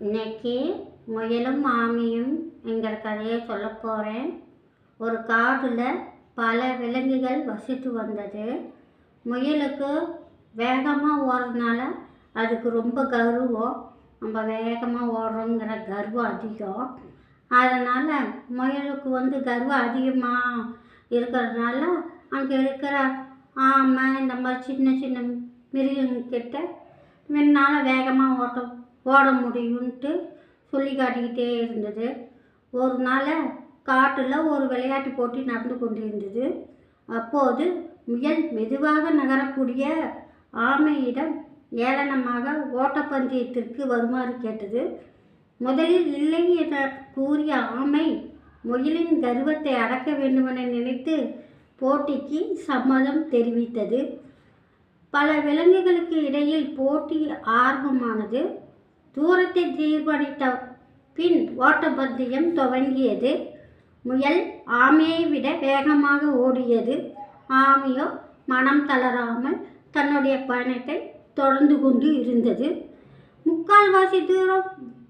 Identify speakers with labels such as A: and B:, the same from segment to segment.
A: இன்னைக்கு முயலும் மாமியும் என்கிற கதையை சொல்ல போகிறேன் ஒரு காட்டில் பல விலங்குகள் வசித்து வந்தது. முயலுக்கு வேகமாக ஓடுறதுனால அதுக்கு ரொம்ப கர்வம். நம்ம வேகமாக ஓடுறோங்கிற கர்வம் அதிகம். அதனால் முயலுக்கு வந்து கர்வம் அதிகமாக இருக்கிறதுனால அங்கே இருக்கிற ஆமை இந்த மாதிரி சின்ன சின்ன மிருகங்கிட்ட முன்னால் வேகமாக ஓட்ட ஓட முடியும்ன்ட்டு சொல்லி காட்டிக்கிட்டே இருந்தது. ஒரு நாள் காட்டில் ஒரு விளையாட்டு போட்டி நடந்து கொண்டிருந்தது. அப்போது முயல் மெதுவாக நகரக்கூடிய ஆமையிடம் ஏளனமாக ஓட்டப்பந்தயத்திற்கு வருமாறு கேட்டது. முதலில் இல்லை என கூறிய ஆமை முயலின் கர்வத்தை அடக்க வேண்டுமென நினைத்து போட்டிக்கு சம்மதம் தெரிவித்தது. பல விலங்குகளுக்கு இடையில் போட்டி ஆர்வமானது. தூரத்தை தீர்மானித்த பின் ஓட்டப்பந்தயம் துவங்கியது. முயல் ஆமையை விட வேகமாக ஓடியது. ஆமையோ மனம் தளராமல் தன்னுடைய பயணத்தை தொடர்ந்து கொண்டு இருந்தது. முக்கால்வாசி தூரம்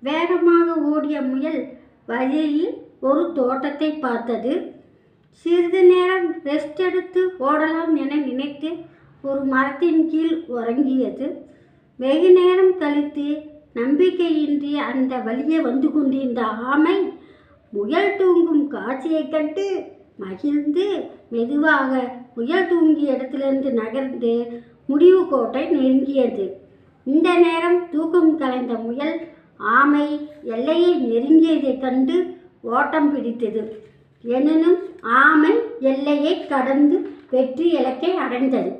A: வேகமாக ஓடிய முயல் வழியில் ஒரு தோட்டத்தை பார்த்தது. சிறிது நேரம் ரெஸ்ட் எடுத்து ஓடலாம் என நினைத்து ஒரு மரத்தின் கீழ் உறங்கியது. வெகு நேரம் கழித்து நம்பிக்கையின்றி அந்த வழியே வந்து கொண்டிருந்த ஆமை முயல் தூங்கும் காட்சியைக் கண்டு மகிழ்ந்து மெதுவாக முயல் தூங்கிய இடத்திலிருந்து நகர்ந்து முடிவு கோட்டை நெருங்கியது. இந்த நேரம் தூக்கம் கலைந்த முயல் ஆமை எல்லையை நெருங்கியதைக் கண்டு ஓட்டம் பிடித்தது. எனினும் ஆமை எல்லையை கடந்து வெற்றி இலக்கை அடைந்தது.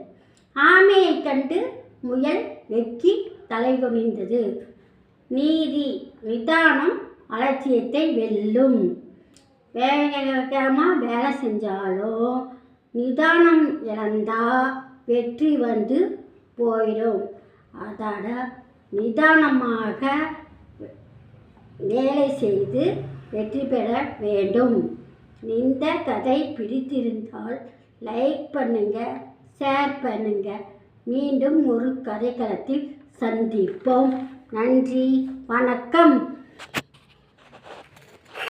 A: ஆமையைக் கண்டு முயல் வெக்கி தலைகுனிந்தது நீதி நிதானம் அலட்சியத்தை வெல்லும். வேகமாக வேலை செஞ்சாலும் நிதானம் இழந்தால் வெற்றி வந்து போயிடும். அதோட நிதானமாக வேலை செய்து வெற்றி பெற வேண்டும். இந்த கதை பிடித்திருந்தால் லைக் பண்ணுங்க ஷேர் பண்ணுங்க. மீண்டும் ஒரு கதைக்களத்தில் சந்திப்போம். நன்றி. வணக்கம்.